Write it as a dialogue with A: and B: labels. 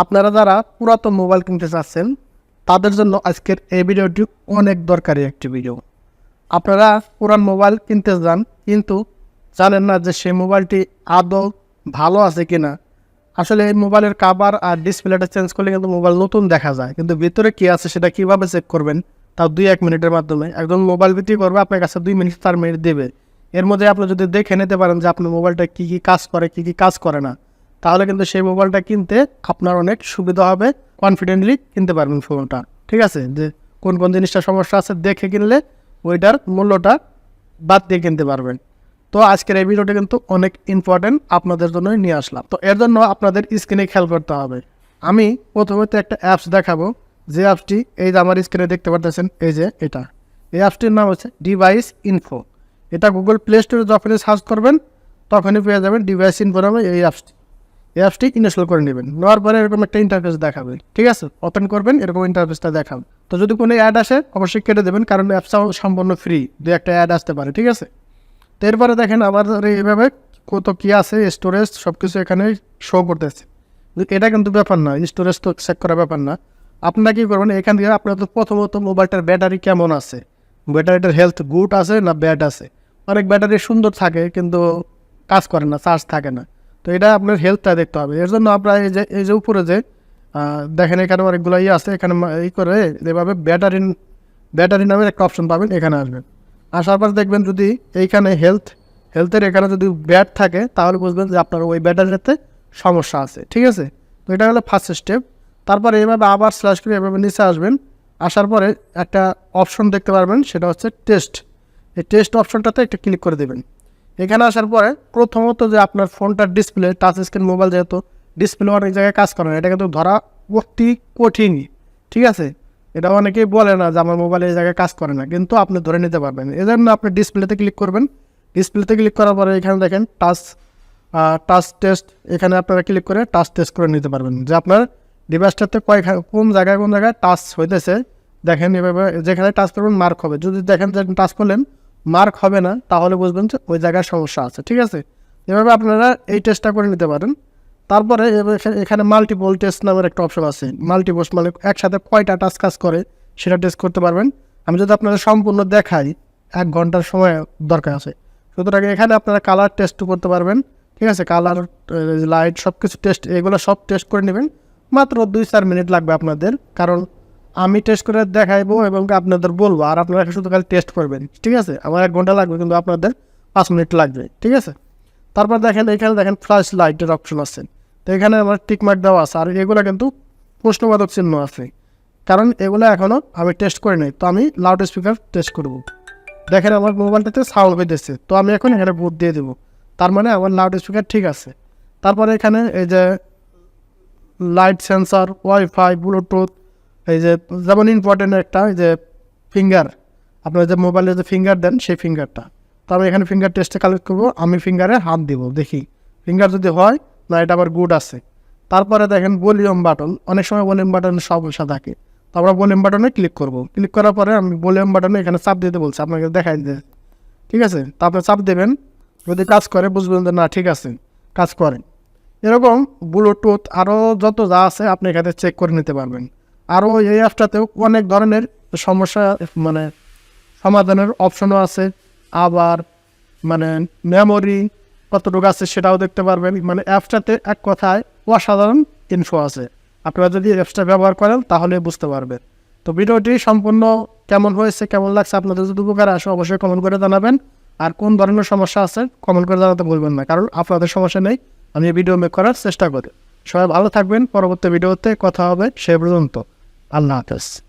A: আপনারা যারা পুরাতন মোবাইল কিনতে চাচ্ছেন, তাদের জন্য আজকের এই ভিডিওটি অনেক দরকারি একটি ভিডিও। আপনারা পুরান মোবাইল কিনতে যান, কিন্তু জানেন না যে সেই মোবাইলটি আদৌ ভালো আছে কি না আসলে এই মোবাইলের কাভার আর ডিসপ্লেটা চেঞ্জ করলে কিন্তু মোবাইল নতুন দেখা যায়। কিন্তু ভিতরে কী আছে সেটা কীভাবে চেক করবেন তাও দুই এক মিনিটের মাধ্যমে। একজন মোবাইল বিক্রি করবে, আপনার কাছে দুই মিনিট চার মিনিট দেবে। এর মধ্যে আপনি যদি দেখে নিতে পারেন যে আপনার মোবাইলটা কী কী কাজ করে, কী কী কাজ করে না। তাহলে কিন্তু সেই মোবাইলটা কিনতে আপনার অনেক সুবিধা হবে কনফিডেন্টলি কিনতে পারবেন ফোনটা ঠিক আছে? যে কোন কোন জিনিসটা সমস্যা আছে দেখে কিনলে ওইটার মূল্যটা বাদ দিয়ে কিনতে পারবেন। তো আজকের এই ভিডিওটা কিন্তু অনেক ইম্পর্টেন্ট আপনাদের জন্যই নিয়ে আসলাম। তো এর জন্য আপনাদের স্ক্রিনে খেয়াল করতে হবে। আমি প্রথমে তো একটা অ্যাপস দেখাবো। যে অ্যাপসটি এই যে আমার স্ক্রিনে দেখতে পারতেছেন, এই যে এটা। এই অ্যাপসটির নাম হচ্ছে ডিভাইস ইনফো এটা গুগল প্লে স্টোরে যখনই সার্চ করবেন, তখনই পেয়ে যাবেন ডিভাইস ইনফো নামে এই অ্যাপসটি অ্যাপসটি ইনস্টল করে নেবেন। নেওয়ার পরে এরকম একটা ইন্টারফেস দেখাবে। ঠিক আছে? ওপেন করবেন, এরকম ইন্টারফেসটা দেখাবে তো যদি কোনো অ্যাড আসে, অবশ্যই কেটে দেবেন, কারণ অ্যাপসটাও সম্পূর্ণ ফ্রি দু একটা অ্যাড আসতে পারে, ঠিক আছে? তো এরপরে দেখেন আবার এইভাবে কত কী আছে স্টোরেজ সব কিছু এখানে শো করতেছে। এটা কিন্তু ব্যাপার না স্টোরেজ তো চেক করার ব্যাপার না। আপনারা কী করবেন, এখান থেকে আপনার তো প্রথমত মোবাইলটার ব্যাটারি কেমন আছে? ব্যাটারিটার হেলথ গুড আছে না ব্যাড আছে? অনেক ব্যাটারি সুন্দর থাকে, কিন্তু কাজ করে না চার্জ থাকে না। তো এটা আপনার হেলথটা দেখতে হবে। এর জন্য আপনার এই যে এই যে উপরে যে দেখেন এখানে অনেকগুলো ইয়ে আছে, এখানে এই করে এভাবে ব্যাটারি ব্যাটারি নামের একটা অপশন পাবেন, এখানে আসবেন। আসার পর দেখবেন যদি এইখানে হেলথ হেলথের এখানে যদি ব্যাট থাকে, তাহলে বুঝবেন যে আপনার ওই ব্যাটারিতে সমস্যা আছে, ঠিক আছে? তো এটা হলো ফার্স্ট স্টেপ তারপরে এভাবে আবার স্ল্যাশ করে এভাবে নিচে আসবেন। আসার পরে একটা অপশন দেখতে পারবেন, সেটা হচ্ছে টেস্ট এই টেস্ট অপশনটাতে একটা ক্লিক করে দেবেন। এখানে আসার পরে প্রথমত যে আপনার ফোনটার ডিসপ্লে টাচ স্ক্রিন মোবাইল যেহেতু ডিসপ্লে অনেক জায়গায় কাজ করে না এটা কিন্তু ধরা অতি কঠিন ঠিক আছে? এটা অনেকেই বলে না যে আমার মোবাইলে এই জায়গায় কাজ করে না, কিন্তু আপনি ধরে নিতে পারবেন। এই জন্য আপনি ডিসপ্লেতে ক্লিক করবেন। ডিসপ্লেতে ক্লিক করার পরে এখানে দেখেন টাচ টাচ টেস্ট এখানে আপনারা ক্লিক করে টাচ টেস্ট করে নিতে পারবেন। যে আপনার ডিভাইসটাতে কয় কোন জায়গায় কোন জায়গায় টাচ হইতেছে, দেখেন এভাবে, যেখানে টাচ করবেন মার্ক হবে। যদি দেখেন যে টাচ করলেন মার্ক হবে না, তাহলে বুঝবেন যে ওই জায়গায় সমস্যা আছে, ঠিক আছে? এভাবে আপনারা এই টেস্টটা করে নিতে পারেন। তারপরে এখানে- মাল্টিপল টেস্ট নামের একটা অপশন আছে। মাল্টিপোস মানে একসাথে কয়টা টাচ কাজ করে, সেটা টেস্ট করতে পারবেন। আমি যদি আপনাদের সম্পূর্ণ দেখাই, এক ঘণ্টার সময় দরকার আছে। সুতরাং এখানে আপনারা কালার টেস্ট করতে পারবেন, ঠিক আছে? কালার লাইট সব কিছু টেস্ট এগুলো সব টেস্ট করে নেবেন। মাত্র দুই চার মিনিট লাগবে আপনাদের, কারণ আমি টেস্ট করে দেখাইবো এবং আপনাদের বলব, আর আপনারা শুধু খালি টেস্ট করবেন, ঠিক আছে? আমার এক ঘণ্টা লাগবে, কিন্তু আপনাদের পাঁচ মিনিট লাগবে, ঠিক আছে? তারপর দেখেন, এখানে দেখেন ফ্ল্যাশ লাইটের অপশন আছে। তো এখানে আমার টিকমার্ক দেওয়া আছে, আর এগুলো কিন্তু প্রশ্নবাদক চিহ্ন আছে। কারণ এগুলো এখনও আমি টেস্ট করে নিই, তো আমি লাউড স্পিকার টেস্ট করব। দেখেন, আমার মোবাইলটাতে সাউন্ড পেতেছে তো আমি এখন এখানে বুট দিয়ে দেবো। তার মানে আমার লাউড স্পিকার ঠিক আছে। তারপরে এখানে এই যে লাইট সেন্সার ওয়াইফাই ব্লুটুথ এই যে যেমন ইম্পর্টেন্ট একটা যে ফিঙ্গার আপনার যে মোবাইলে যে ফিঙ্গার দেন, সেই ফিঙ্গারটা তো আমি এখানে ফিঙ্গার টেস্টে কালেক্ট করব, আমি ফিঙ্গারে হাত দিব, দেখি। ফিঙ্গার যদি হয়, না, এটা আবার গুড আছে। তারপরে দেখেন ভলিউম বাটন অনেক সময় ভলিউম বাটনে সমস্যা থাকে। তো আমরা ভলিউম বাটনে ক্লিক করব। ক্লিক করার পরে আমি ভলিউম বাটনে এখানে চাপ দিতে বলছি, আপনাকে দেখাই দিতে ঠিক আছে? তো আপনি চাপ দেবেন, যদি কাজ করে বুঝবেন যে, না, ঠিক আছে, কাজ করেন। এরকম ব্লুটুথ আরও যত যা আছে, আপনি এখানে চেক করে নিতে পারবেন। আরও এই অ্যাপটাতেও অনেক ধরনের সমস্যা মানে সমাধানের অপশনও আছে। আবার মানে মেমোরি কতটুকু আছে সেটাও দেখতে পারবেন। মানে অ্যাপসটাতে এক কথায় অসাধারণ ইনফো আছে। আপনারা যদি অ্যাপসটা ব্যবহার করেন, তাহলে বুঝতে পারবেন। তো ভিডিওটি সম্পূর্ণ কেমন হয়েছে, কেমন লাগছে, আপনাদের যদি উপকার আসে, অবশ্যই কমেন্ট করে জানাবেন। আর কোন ধরনের সমস্যা আছে কমেন্ট করে জানাতে বলবেন না, কারণ আপনাদের সমস্যা নেই। আমি ভিডিও মেক করার চেষ্টা করি। সবাই ভালো থাকবেন। পরবর্তী ভিডিওতে কথা হবে, সে পর্যন্ত। Palatas.